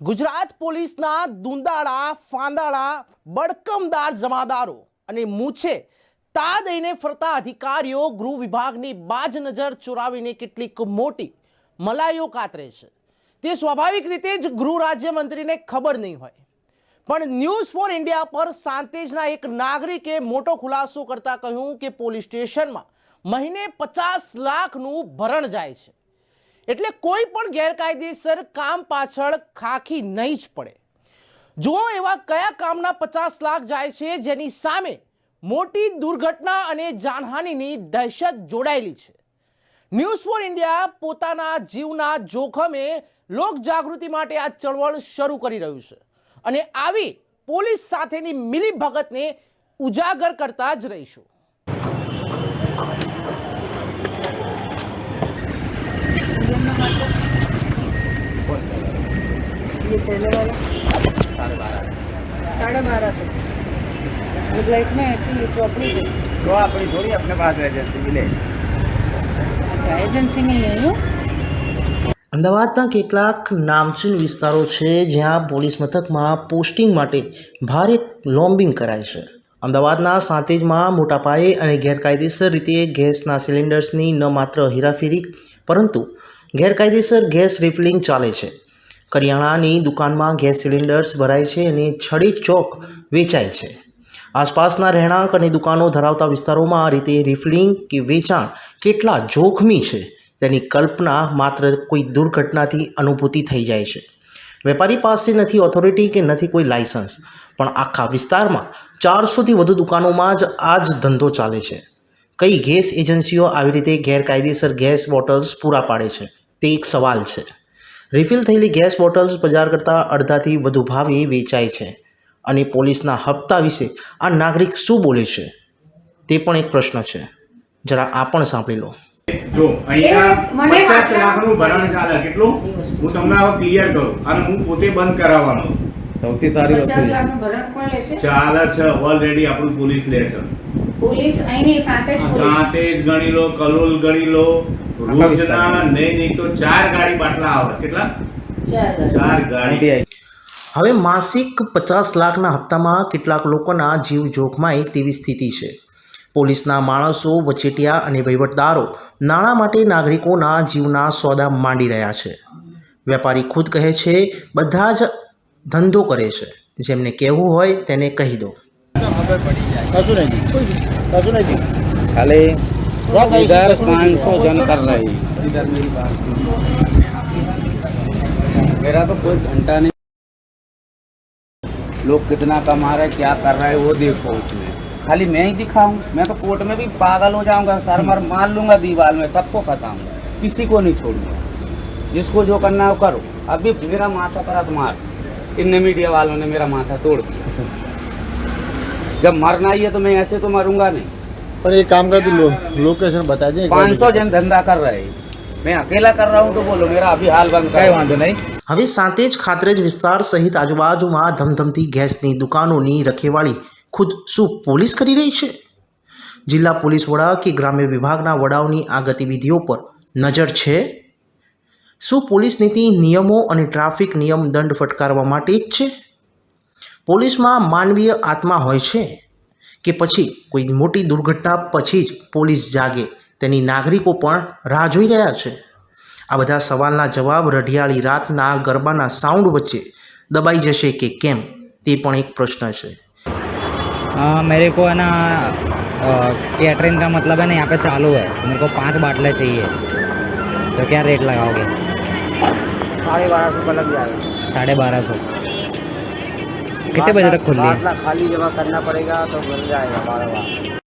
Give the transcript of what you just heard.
ગુજરાત પોલીસના દુંદાળા, ફાંદાળા બડકમદાર જમાદારો અને મૂછે તા દઈને ફરતા અધિકારીઓ ગૃહ વિભાગની બાજ નજર ચોરાવીને કેટલીક મોટી મલાઈઓ કાતરે છે. તે સ્વાભાવિક રીતે જ ગૃહ રાજ્યમંત્રીને ખબર નહીં હોય. પણ ન્યૂઝ ફોર ઇન્ડિયા પર સાંતેજના એક નાગરિકે મોટો ખુલાસો કરતા કહ્યું કે પોલીસ સ્ટેશનમાં મહિને પચાસ લાખનું ભરણ જાય છે. એટલે કોઈ પણ ગેરકાયદેસર કામ પાછળ ખાખી નહીં જ પડે. જુઓ એવા કયા કામના પચાસ લાખ જાય છે જેની સામે મોટી દુર્ઘટના અને જાનહાનિની દહેશત જોડાયેલી છે. ન્યૂઝ ફોર ઇન્ડિયા પોતાના જીવના જોખમે લોકજાગૃતિ માટે આ ચળવળ શરૂ કરી રહ્યું છે અને આવી પોલીસ સાથેની મિલીભગતને ઉજાગર કરતા જ રહીશું. ये पहले वाला साढ़े बारह सौ ब्लैक में है कि ये चौपड़ी है तो अपनी थोड़ी अपने पास एजेंसी मिले अच्छा एजेंसी नहीं है यूँ અમદાવાદના કેટલાક નામચીન વિસ્તારો છે જ્યાં પોલીસ મથકમાં પોસ્ટિંગ માટે ભારે લોમ્બિંગ કરાય છે અમદાવાદના સાંતેજમાં મોટા પાયે અને ગેરકાયદેસર રીતે ગેસના સિલિન્ડર્સની ન માત્ર હેરાફેરી પરંતુ ગેરકાયદેસર ગેસ રિફિલિંગ ચાલે છે કરિયાણાની દુકાનમાં ગેસ સિલિન્ડર્સ ભરાય છે અને છડી ચોક વેચાય છે. આસપાસના રહેણાંક અને દુકાનો ધરાવતા વિસ્તારોમાં આ રીતે રિફિલિંગ કે વેચાણ કેટલા જોખમી છે તેની કલ્પના માત્ર કોઈ દુર્ઘટનાથી અનુભૂતિ થઈ જાય છે. વેપારી પાસે નથી ઓથોરિટી કે નથી કોઈ લાયસન્સ, પણ આખા વિસ્તારમાં ચારસોથી વધુ દુકાનોમાં જ આ જ ધંધો ચાલે છે. કઈ ગેસ એજન્સીઓ આવી રીતે ગેરકાયદેસર ગેસ બોટલ્સ પૂરા પાડે છે? તે એક સવાલ છે. રિફિલ થયેલી ગેસ બોટલ્સ બજાર કરતાં અડધાથી વધુ ભાવે વેચાય છે. અને પોલીસના હપ્તા વિશે આ નાગરિક શું બોલે છે? તે પણ એક પ્રશ્ન છે. જરા આ પણ સાંભળી લો. જો અહીંયા પચાસ લાખનું ભરણ ચાલે. કેટલું? હું તમને હવે ક્લિયર કરું. અને હું પોતે બંધ કરાવવાનો. સૌથી સારી વસ્તુ ચાલે છે. ઓલરેડી આપણું પોલીસ લે છે. પોલીસ અહીંની સાથે જ પોલીસ સાતે જ ગણી લો કલોલ ગણી લો. રોજના નહીં નહીં તો ચાર ગાડી બાટલા આવે. કેટલા? ચાર ગાડી. હવે માસિક પચાસ લાખના હપ્તામાં કેટલાક લોકોના જીવ જોખમાય તેવી સ્થિતિ છે. પોલીસના માણસો વચેટિયા અને વહીવટદારો નાણાં માટે નાગરિકોના જીવના સોદા માંડી રહ્યા છે. વેપારી ખુદ કહે છે બધા જ ધંધો કરે છે. જેમને કહેવું હોય તેને કહી દો. કશું નહીં કશું નહીં ખાલી इधर पाँच सौ जन कर रहे हैं इधर मेरी बात सुनो। मेरा तो कोई घंटा नहीं लोग कितना कमा रहे क्या कर रहे हैं वो देखो उसमें खाली मैं ही दिखाऊं मैं तो कोर्ट में भी पागल हो जाऊंगा सर मर मार लूंगा दीवार में सबको फंसाऊंगा किसी को नहीं छोड़ूंगा जिसको जो करना है वो करो अभी मेरा माथा पर हाथ मार इनने मीडिया वालों ने मेरा माथा तोड़ दिया जब मरना ही है तो मैं ऐसे तो मरूंगा नहीं पर एक काम कर लो लोकेशन बता दें पाँच सौ जन धंधा कर रहे हैं मैं अकेला कर रहा हूँ तो बोलो मेरा अभी हाल बंद कर वांधो नहीं હવે સાંતેજ ખાતરેજ વિસ્તાર સહિત આજુબાજુમાં ધમધમતી ગેસની દુકાનોની રખેવાળી ખુદ શું પોલીસ કરી રહી છે જિલ્લા પોલીસ વડા કે ગ્રામ્ય વિભાગના વડાઓની આ ગતિવિધિઓ પર નજર છે શું પોલીસ નીતિ નિયમો અને ટ્રાફિક નિયમ દંડ ફટકારવા માટે જ છે પોલીસમાં માનવીય આત્મા હોય છે કે પછી કોઈ મોટી દુર્ઘટના પછી જ પોલીસ જાગે તેની નાગરિકો પણ રાહ જોઈ રહ્યા છે આ બધા સવાલના જવાબ રઢિયાળી રાતના ગરબાના સાઉન્ડ વચ્ચે દબાઈ જશે કે કેમ તે પણ એક પ્રશ્ન છે हाँ मेरे को है ना कैटरिंग का मतलब है ना यहाँ पे चालू है तो मेरे को पांच बाटले चाहिए तो क्या रेट लगाओगे साढ़े बारह सौ का लग जाएगा साढ़े बारह सौ कितने बजे तक खुल रही है खाली जमा करना पड़ेगा तो मिल जाएगा बारह बार